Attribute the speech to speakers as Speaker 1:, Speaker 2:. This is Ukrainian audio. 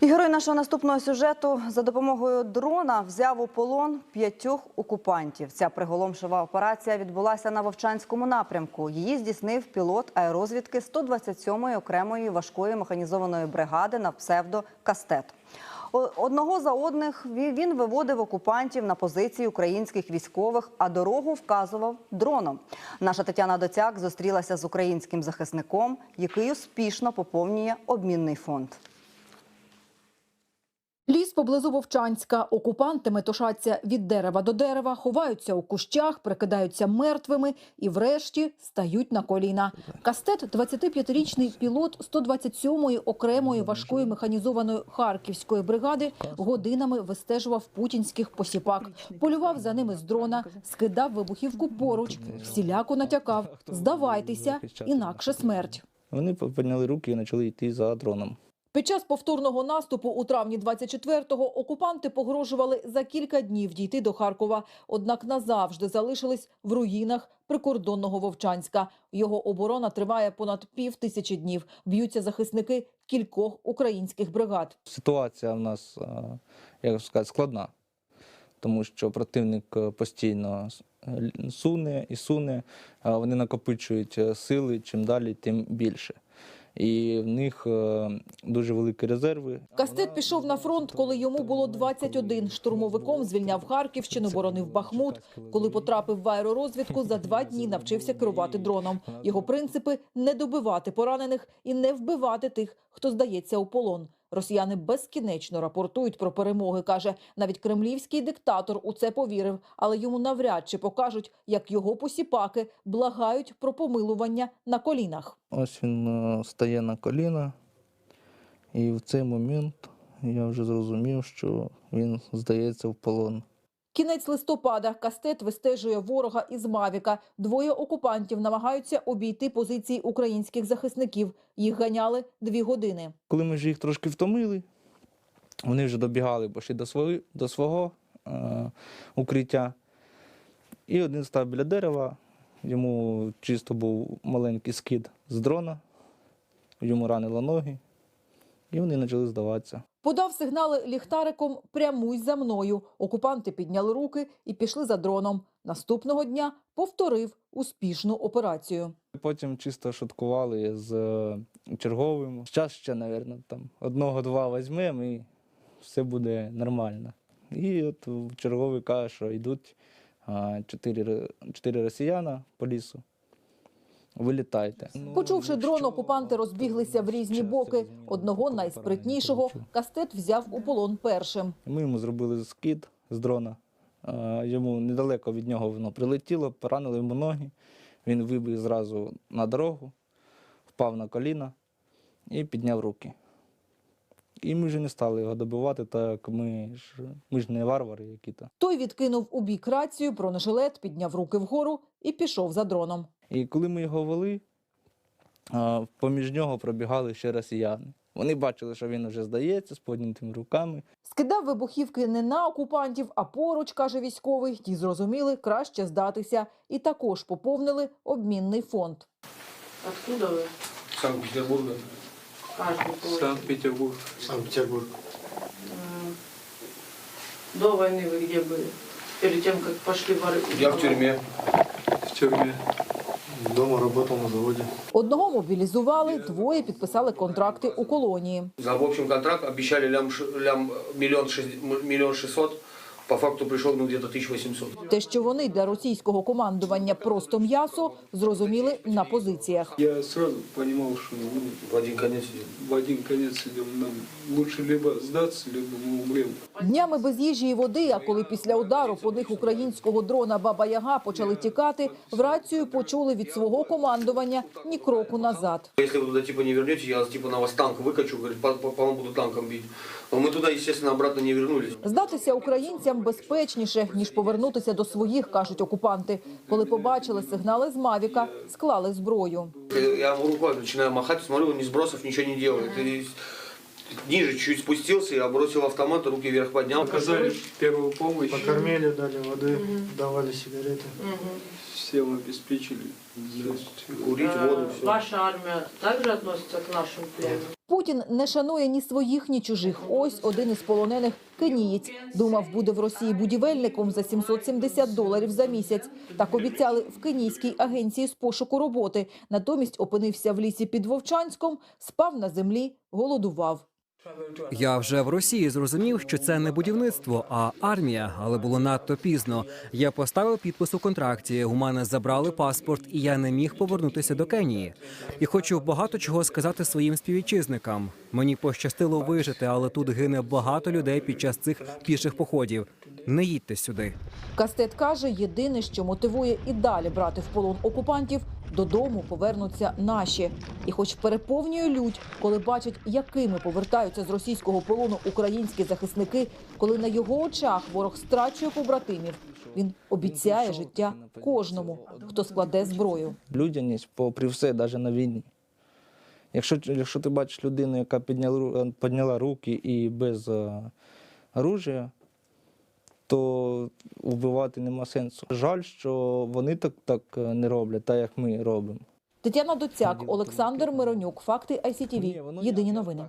Speaker 1: І герой нашого наступного сюжету за допомогою дрона взяв у полон п'ятьох окупантів. Ця приголомшива операція відбулася на Вовчанському напрямку. Її здійснив пілот аерозвідки 127-ї окремої важкої механізованої бригади на псевдо Кастет. Одного за одних ві- він виводив окупантів на позиції українських військових, а дорогу вказував дроном. Наша Тетяна Доцяк зустрілася з українським захисником, який успішно поповнює обмінний фонд.
Speaker 2: Поблизу Вовчанська. Окупанти метушаться від дерева до дерева, ховаються у кущах, прикидаються мертвими і врешті стають на коліна. Кастет – 25-річний пілот 127-ї окремої важкої механізованої харківської бригади годинами вистежував путінських посіпак. Полював за ними з дрона, скидав вибухівку поруч, всіляко натякав «здавайтеся, інакше смерть».
Speaker 3: Вони підняли руки і почали йти за дроном.
Speaker 2: Під час повторного наступу у травні 24-го окупанти погрожували за кілька днів дійти до Харкова, однак назавжди залишились в руїнах прикордонного Вовчанська. Його оборона триває понад пів тисячі днів. Б'ються захисники кількох українських бригад.
Speaker 3: Ситуація в нас, е, як сказати, складна, тому що противник е, постійно е, суне і суне, вони накопичують сили, чим далі, тим більше. І в них е, дуже великі резерви.
Speaker 2: Кастет пішов на фронт, коли йому було 21. Штурмовиком звільняв Харківщину, боронив Бахмут. Коли потрапив в аеророзвідку, за два дні навчився керувати дроном. Його принципи – не добивати поранених і не вбивати тих, хто здається у полон. Росіяни безкінечно рапортують про перемоги, каже. Навіть кремлівський диктатор у це повірив, але йому навряд чи покажуть, як його посіпаки благають про помилування на колінах.
Speaker 3: Ось він е, стає на коліна, і в цей момент я вже зрозумів, що він здається в полон.
Speaker 2: Кінець листопада Кастет вистежує ворога із Мавіка. Двоє окупантів намагаються обійти позиції українських захисників. Їх ганяли дві години.
Speaker 3: Коли ми вже їх трошки втомили, вони вже добігали пошли до свого, до свого е, укриття. І один став біля дерева, йому чисто був маленький скид з дрона, йому ранило ноги, і вони почали здаватися.
Speaker 2: Подав сигнали ліхтариком «Прямуй за мною». Окупанти підняли руки і пішли за дроном. Наступного дня повторив успішну операцію.
Speaker 3: Потім чисто шуткували з е, черговим. Зараз ще, мабуть, там одного-два візьмемо і все буде нормально. І от черговий каже, що йдуть чотири, ро- чотири росіяна по лісу. Вилітайте.
Speaker 2: Почувши дрон, окупанти розбіглися в різні боки. Одного найспритнішого Кастет взяв у полон першим.
Speaker 3: Ми йому зробили скид з дрона. Йому недалеко від нього воно прилетіло, поранило йому ноги. Він вибіг зразу на дорогу, впав на коліна і підняв руки. І ми вже не стали його добивати, так ми ж, ми ж не варвари які-то.
Speaker 2: Той відкинув у бік рацію, бронежилет, підняв руки вгору і пішов за дроном.
Speaker 3: І коли ми його вели, а, поміж нього пробігали ще росіяни. Вони бачили, що він вже здається з піднятими руками.
Speaker 2: Скидав вибухівки не на окупантів, а поруч, каже військовий. Ті зрозуміли, краще здатися. І також поповнили обмінний фонд.
Speaker 4: Откуда вы?
Speaker 5: Санкт-Петербурга.
Speaker 4: Каждый получил.
Speaker 5: Санкт-Петербург.
Speaker 6: Санкт-Петербург.
Speaker 4: М. До войны вы где были? Перед тем, как пошли воры.
Speaker 5: Я в тюрьме. В тюрьме.
Speaker 6: Дома працював на заводі.
Speaker 2: Одного мобілізували, двоє підписали контракти у колонії.
Speaker 5: За в общем контракт обіцяли лям, лям мільйон шість мільйон шестьсот По факту пришел ну, где-то 1800.
Speaker 2: Те, що вони для російського командування просто м'ясо, зрозуміли на позиціях.
Speaker 7: Я сразу понимал, что ну,
Speaker 5: В один конец идем.
Speaker 7: в один конец идем. Нам лучше либо сдаться, либо мы умрем.
Speaker 2: Днями без їжі і води, а коли після удару по них українського дрона Баба Яга почали тікати, в рацію почули від свого командування ні кроку назад.
Speaker 5: Если вы туда типа не вернете, я типа на вас танк выкачу, говорит, по, по, по вам буду танком бить. Но мы туда, естественно, обратно не вернулись.
Speaker 2: Здатися українцям безпечніше, ніж повернутися до своїх, кажуть окупанти. Коли побачили сигнали з Мавіка, склали зброю.
Speaker 5: Я ему рукой начинаю махать, смотрю, он ни сбросов, ничего не делает. И ниже чуть спустился, я бросил автомат, руки вверх поднял.
Speaker 7: Оказали первую помощь,
Speaker 6: Покормили, дали воды, давали сигареты.
Speaker 7: всем обеспечили
Speaker 5: Курить
Speaker 4: Э,
Speaker 5: воду, все.
Speaker 4: Ваша армия также относится к нашим пленным?
Speaker 2: Путін не шанує ні своїх, ні чужих. Ось один із полонених кенієць. Думав, буде в Росії будівельником за 770 доларів за місяць. Так обіцяли в кенійській агенції з пошуку роботи. Натомість опинився в лісі під Вовчанськом, спав на землі, голодував.
Speaker 8: Я вже в Росії зрозумів, що це не будівництво, а армія, але було надто пізно. Я поставив підпис у контракті. У мене забрали паспорт, і я не міг повернутися до Кенії. І хочу багато чого сказати своїм співвітчизникам. Мені пощастило вижити, але тут гине багато людей під час цих піших походів. Не їдьте сюди.
Speaker 2: Кастет каже, єдине, що мотивує і далі брати в полон окупантів, додому повернуться наші. І хоч переповнює лють, коли бачить, якими повертаються з російського полону українські захисники, коли на його очах ворог страчує побратимів, він обіцяє життя кожному, хто складе зброю.
Speaker 3: Людяність попри все, навіть на війні. Якщо, якщо ти бачиш людину, яка підняла, підняла руки і без е, оружия, то вбивати нема сенсу. Жаль, що вони так, так е, не роблять, так як ми робимо.
Speaker 2: Тетяна Доцяк, Олександр Миронюк. Факти ICTV. Єдині новини.